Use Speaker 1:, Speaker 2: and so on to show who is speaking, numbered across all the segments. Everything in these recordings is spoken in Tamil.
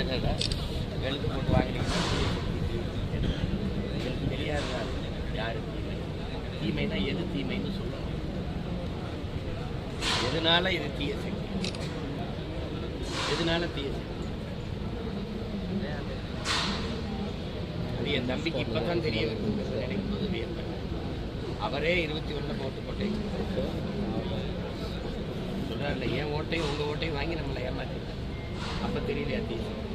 Speaker 1: என்னடா? எழுத்து போட்டு வாங்கினீங்கன்னா எனக்கு தெரியாது யாரு தீமை? தீமைனா எது தீமைன்னு சொல்லணும். எதனால இது தீய சக்தி? எதனால தீய சக்தி? அது என் தம்பிக்கு இப்பதான் தெரிய வருது நினைக்கும் போது வியப்பேன் அவரே இருபத்தி ஒண்ணு போட்டு போட்டேன். சொல்றாருல என் ஓட்டையும் உங்க ஓட்டையும் வாங்கி நம்மளை ஏமாத்திட்டாங்க அப்ப தெரியலையா தீய சக்தி?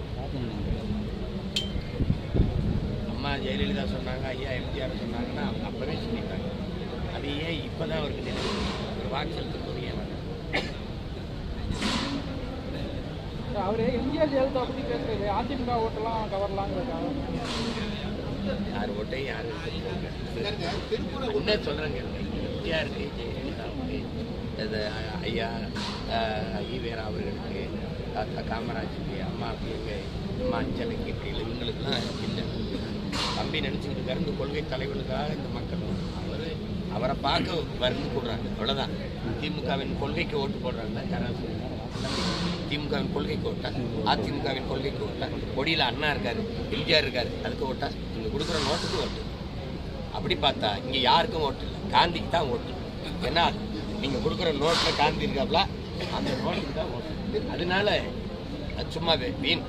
Speaker 1: அம்மா ஜெயலலிதா சொன்னாங்க ஐயா எம்ஜிஆர் சொன்னாங்கன்னா அப்பவே சொல்லிட்டாங்க. அது ஏன் இப்பதான் அவருக்கு நினைவு? ஒரு வாக்கு செலுத்தும் ஏன்?
Speaker 2: அவரு எம்ஜிஆர் ஜெயலலிதா பத்தி பேசுறது அதிமுக ஓட்டெல்லாம் கவரலாங்கிறதுக்காக.
Speaker 1: யார் ஓட்டையும் யார் என்ன சொல்கிறேங்க எம்ஜிஆருக்கு ஜெயலலிதாவுக்கு இது ஐயா ஈவேரா அவர்களுக்கு தாத்தா காமராஜுக்கு அம்மாவுக்கு எங்கள் அம்மா அஞ்சலுக்கு இப்படி இவங்களுக்குலாம் இல்லை. தம்பி நினச்சிக்கிட்டு கருந்து கொள்கை தலைவர்களுக்காக இந்த மக்கள் அவர் அவரை பார்க்க வருந்து போடுறாங்க. அவ்வளோதான் திமுகவின் கொள்கைக்கு ஓட்டு போடுறாங்க. யாராவது திமுகவின் கொள்கைக்கு ஓட்டா? அதிமுகவின் கொள்கைக்கு ஓட்டா? கொடியில் அண்ணா இருக்காரு எம்ஜிஆர் இருக்காரு. அதுக்கு ஓட்டா? இங்கே கொடுக்குற நோட்டுக்கு ஓட்டு. அப்படி பார்த்தா இங்கே யாருக்கும் ஓட்டு காந்திக்கு தான் ஓட்டு. ஏன்னா நீங்கள் கொடுக்குற நோட்டில் காந்தி இருக்காப்ல அந்த நோட்டுக்கு தான் ஓட்டு. அதனால அது சும்மா வீண்.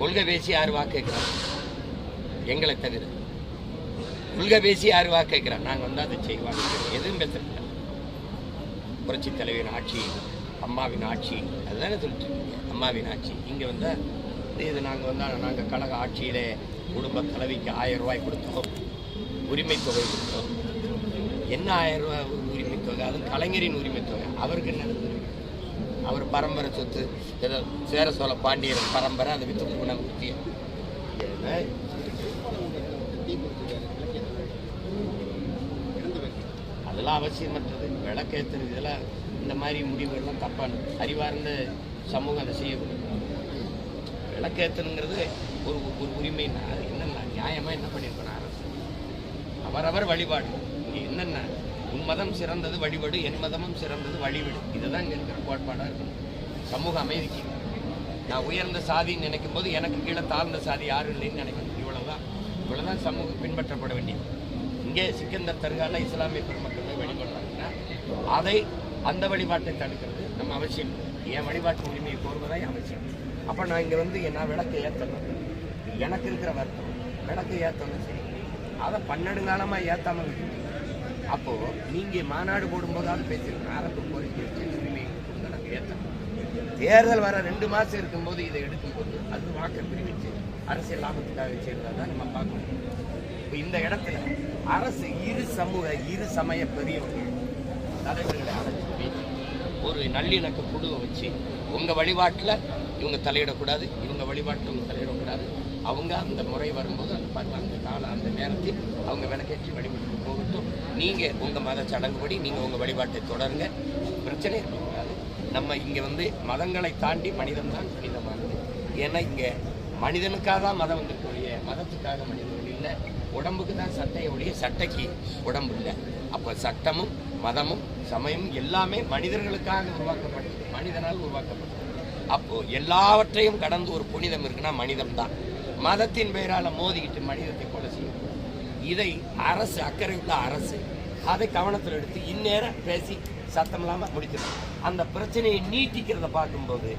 Speaker 1: கொள்கை பேசி யார் வாக்கு எங்களை தவிர. கொள்கை பேசி யார் வாக்கு நாங்கள் வந்து அதை செய்வாங்க எதுவும் பேசுறதில்ல புரட்சி தலைவரின் ஆட்சி அம்மாவின் ஆட்சி அதுதானே சொல்லிட்டு இருக்கீங்க. அம்மாவின் ஆட்சி. இங்கே வந்து இது நாங்கள் வந்தால் நாங்கள் கழக ஆட்சியிலே குடும்ப தலைவிக்கு ஆயிரம் ரூபாய் கொடுத்தோம். உரிமை தொகை கொடுத்தோம். என்ன ஆயிரம் ரூபா உரிமை தொகை அது கலைஞரின் உரிமை தொகை அவருக்கு என்ன அவர் பரம்பரை சொத்து ஏதோ சேர சோழ பாண்டியர் பரம்பரை அதை வித்து குணம் குத்திய அதெல்லாம் அவசியமற்றது. விளக்கேற்றுறது இதெல்லாம் இந்த மாதிரி முடிவுகள்லாம் தப்பானது. அறிவார்ந்த சமூகம் அதை செய்யக்கூடாது விளக்கேற்றணுங்கிறது ஒரு ஒரு உரிமை அது என்னென்ன? நியாயமாக என்ன பண்ணியிருக்கணும் அரசு? அவரவர் வழிபாடு. என்னென்ன? உன் மதம் சிறந்தது வழிபடு என் மதமும் சிறந்தது வழிவிடு. இதுதான் இங்கே இருக்கிற கோட்பாடாக இருக்கணும். சமூக அமைதிக்கு. நான் உயர்ந்த சாதின்னு நினைக்கும் போது எனக்கு கீழே தாழ்ந்த சாதி யாரும் இல்லைன்னு நினைக்கணும். இவ்வளோதான் இவ்வளோதான் சமூகம் பின்பற்றப்பட வேண்டியது. இங்கே சிக்கந்தர் தர்கால இஸ்லாமிய பெருமக்கள் போய் வழிபடுறாங்கன்னா அதை அந்த வழிபாட்டை தடுக்கிறது நம்ம அவசியம். என் வழிபாட்டு உரிமையை கோருவதாய் அவசியம். அப்போ நான் இங்கே வந்து நான் விளக்கை ஏற்றணும் எனக்கு இருக்கிற வருத்தம். விளக்கை ஏற்றணும் சரி. அதை பன்னெண்டு காலமாக ஏற்றாமல் விட்டுட்டீங்க அப்போது நீங்கள் மாநாடு போடும்போதாவது பேசியிருக்கணும் அரசு கோரிக்கை வச்சு தேர்தல் வர ரெண்டு மாதம் இருக்கும்போது இதை எடுக்கும்போது அது வாக்கை பிரிவிச்சு அரசியல் லாபத்துக்காக செய்கிறதா தான் நம்ம பார்க்கணும். இப்போ இந்த இடத்துல அரசு இரு சமூக இரு சமய பெரியவர்கள் தலைவர்களை அழைச்சி பேசி ஒரு நல்லிணக்க குழுவை வச்சு உங்கள் வழிபாட்டில் இவங்க தலையிடக்கூடாது இவங்க வழிபாட்டில் இவங்க தலையிட அவங்க அந்த முறை வரும்போது அந்த பார்த்து அந்த கால அந்த நேரத்தில் அவங்க விளக்கேற்றி வழிபட்டு போகட்டும். நீங்கள் உங்கள் மத சடங்குபடி நீங்கள் உங்கள் வழிபாட்டை தொடருங்க. பிரச்சனை இருக்கக்கூடாது நம்ம இங்கே வந்து மதங்களை தாண்டி மனிதன் தான் புனிதமானது ஏன்னா இங்கே மனிதனுக்காக தான் மதம் வந்திருக்கக்கூடிய மதத்துக்காக மனிதர்கள் இல்லை. உடம்புக்கு தான் சட்டையை உடைய சட்டைக்கு உடம்பு இல்லை. அப்போ சட்டமும் மதமும் சமயம் எல்லாமே மனிதர்களுக்காக உருவாக்கப்பட்டது. மனிதனால் உருவாக்கப்பட்டது. அப்போது எல்லாவற்றையும் கடந்து ஒரு புனிதம் இருக்குன்னா மனிதம் தான். மதத்தின் பெயரால் மோதிக்கிட்டு மனிதத்தை கொலை செய்யும். இதை அரசு அக்கறை உள்ள அரசு அதை கவனத்தில் எடுத்து இந்நேரம் பேசி சத்தம் இல்லாமல் முடிச்சிடும். அந்த பிரச்சனையை நீட்டிக்கிறத பார்க்கும்போது